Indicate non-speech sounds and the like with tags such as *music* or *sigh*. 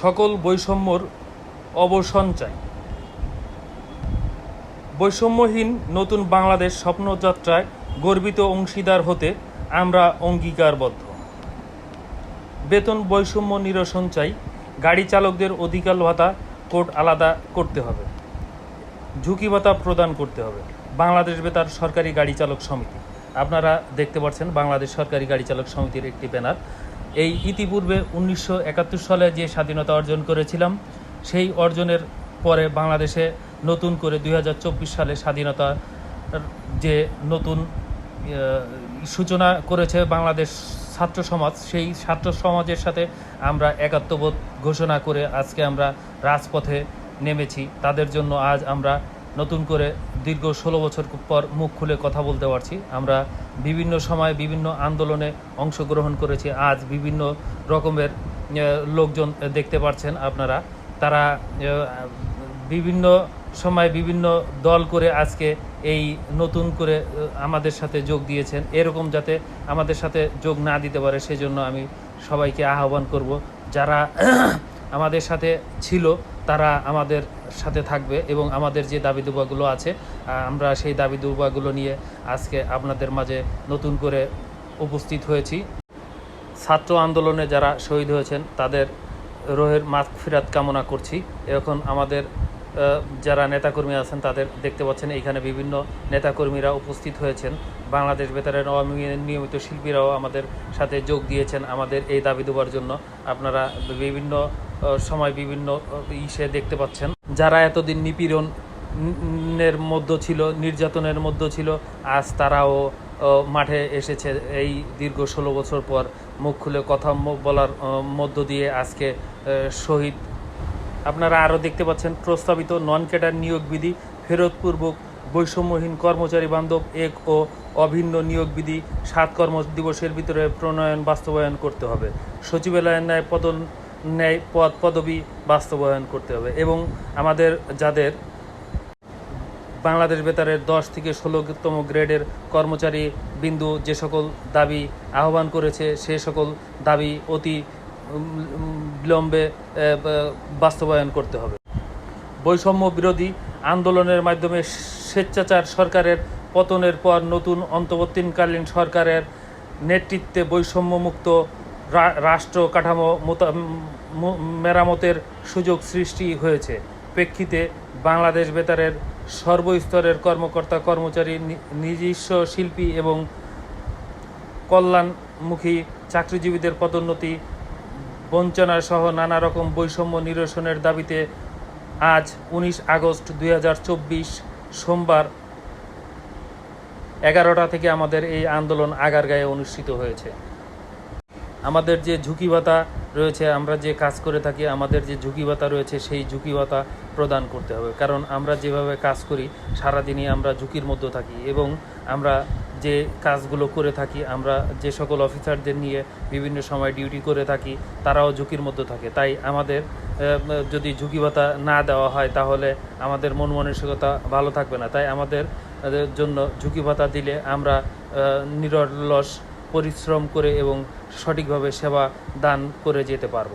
সকল বৈষম্যর অবসান চাই। বৈষম্যহীন নতুন বাংলাদেশ স্বপ্নযাত্রায় গর্বিত অংশীদার হতে আমরা অঙ্গীকারবদ্ধ। বেতন বৈষম্য নিরসন চাই, গাড়ি চালকদের অধিকার ভাতা কোড আলাদা করতে হবে। ঝুঁকি ভাতা প্রদান করতে হবে। বাংলাদেশ বেতার সরকারি গাড়ি চালক সমিতি। আপনারা দেখতে পাচ্ছেন বাংলাদেশ সরকারি গাড়ি চালক সমিতির একটি ব্যানার। এই ইতিপূর্বে উনিশশো একাত্তর সালে যে স্বাধীনতা অর্জন করেছিলাম, সেই অর্জনের পরে বাংলাদেশে নতুন করে দুই হাজার চব্বিশ সালে স্বাধীনতার যে নতুন সূচনা করেছে বাংলাদেশ ছাত্র সমাজ, সেই ছাত্র সমাজের সাথে আমরা একাত্মবোধ ঘোষণা করে আজকে আমরা রাজপথে নেমেছি। তাদের জন্য আজ আমরা নতুন করে দীর্ঘ ষোলো বছর পর মুখ খুলে কথা বলতে পারছি। আমরা বিভিন্ন সময় বিভিন্ন আন্দোলনে অংশগ্রহণ করেছি। আজ বিভিন্ন রকমের লোকজন দেখতে পাচ্ছেন আপনারা। তারা বিভিন্ন সময় বিভিন্ন দল করে আজকে এই নতুন করে আমাদের সাথে যোগ দিয়েছেন। এরকম যাতে আমাদের সাথে যোগ না দিতে পারে, সেজন্য আমি সবাইকে আহ্বান করব। যারা *clears throat* আমাদের সাথে ছিল তারা আমাদের সাথে থাকবে এবং আমাদের যে দাবি দুবাগুলো আছে আমরা সেই দাবি দুবাগুলো নিয়ে আজকে আপনাদের মাঝে নতুন করে উপস্থিত হয়েছি। ছাত্র আন্দোলনে যারা শহীদ হয়েছেন, তাদের রোহের মাছ ফিরাত কামনা করছি। এখন আমাদের যারা নেতাকর্মী আছেন, তাদের দেখতে পাচ্ছেন, এইখানে বিভিন্ন নেতাকর্মীরা উপস্থিত হয়েছেন। বাংলাদেশ বেতারের নিয়মিত শিল্পীরাও আমাদের সাথে যোগ দিয়েছেন আমাদের এই দাবি দেওয়ার জন্য। আপনারা বিভিন্ন সময় বিভিন্ন ইসে দেখতে পাচ্ছেন। যারা এতদিন নিপীড়ন এর মধ্যে ছিল, নির্যাতনের মধ্য ছিল, আজ তারাও মাঠে এসেছে এই দীর্ঘ ষোলো বছর পর। মুখ খুলে কথা বলার মধ্য দিয়ে আজকে শহীদ। আপনারা আরও দেখতে পাচ্ছেন, প্রস্তাবিত নন ক্যাডার নিয়োগ বিধি ফেরতপূর্বক বৈষম্যহীন কর্মচারী বান্ধব এক ও অভিন্ন নিয়োগ বিধি সাত কর্ম দিবসের ভিতরে প্রণয়ন, বাস্তবায়ন করতে হবে। সচিবালয়ের ন্যায় পদ ন্যায় পদ পদবি বাস্তবায়ন করতে হবে এবং আমাদের যাদের বাংলাদেশ বেতারের দশ থেকে ষোলোতম গ্রেডের কর্মচারী বিন্দু যে সকল দাবি আহ্বান করেছে, সে সকল দাবি অতি বিলম্বে বাস্তবায়ন করতে হবে। বৈষম্য বিরোধী আন্দোলনের মাধ্যমে স্বেচ্ছাচার সরকারের পতনের পর নতুন অন্তর্বর্তীকালীন সরকারের নেতৃত্বে বৈষম্যমুক্ত রাষ্ট্র কাঠামো মেরামতের সুযোগ সৃষ্টি হয়েছে। প্রেক্ষিতে বাংলাদেশ বেতারের সর্বস্তরের কর্মকর্তা কর্মচারী নিজস্ব শিল্পী এবং কল্যাণমুখী চাকরিজীবীদের পদোন্নতি বঞ্চনা সহ নানা রকম বৈষম্য নিরসনের দাবিতে আজ উনিশ আগস্ট দুই হাজার চব্বিশ সোমবার এগারোটা থেকে আমাদের এই আন্দোলন আগারগাঁয়ে অনুষ্ঠিত হয়েছে। আমাদের যে ঝুঁকি ভাতা রয়েছে, আমরা যে কাজ করে থাকি, আমাদের যে ঝুঁকি ভাতা রয়েছে, সেই ঝুঁকি ভাতা প্রদান করতে হবে। কারণ আমরা যেভাবে কাজ করি, সারাদিনই আমরা ঝুঁকির মধ্যে থাকি এবং আমরা যে কাজগুলো করে থাকি, আমরা যে সকল অফিসারদের নিয়ে বিভিন্ন সময় ডিউটি করে থাকি, তারাও ঝুঁকির মধ্যে থাকে। তাই আমাদের যদি ঝুঁকি ভাতা না দেওয়া হয়, তাহলে আমাদের মন মানসিকতা ভালো থাকবে না। তাই আমাদের জন্য ঝুঁকি ভাতা দিলে আমরা নিরলস পরিশ্রম করে এবং সঠিকভাবে সেবা দান করে যেতে পারব।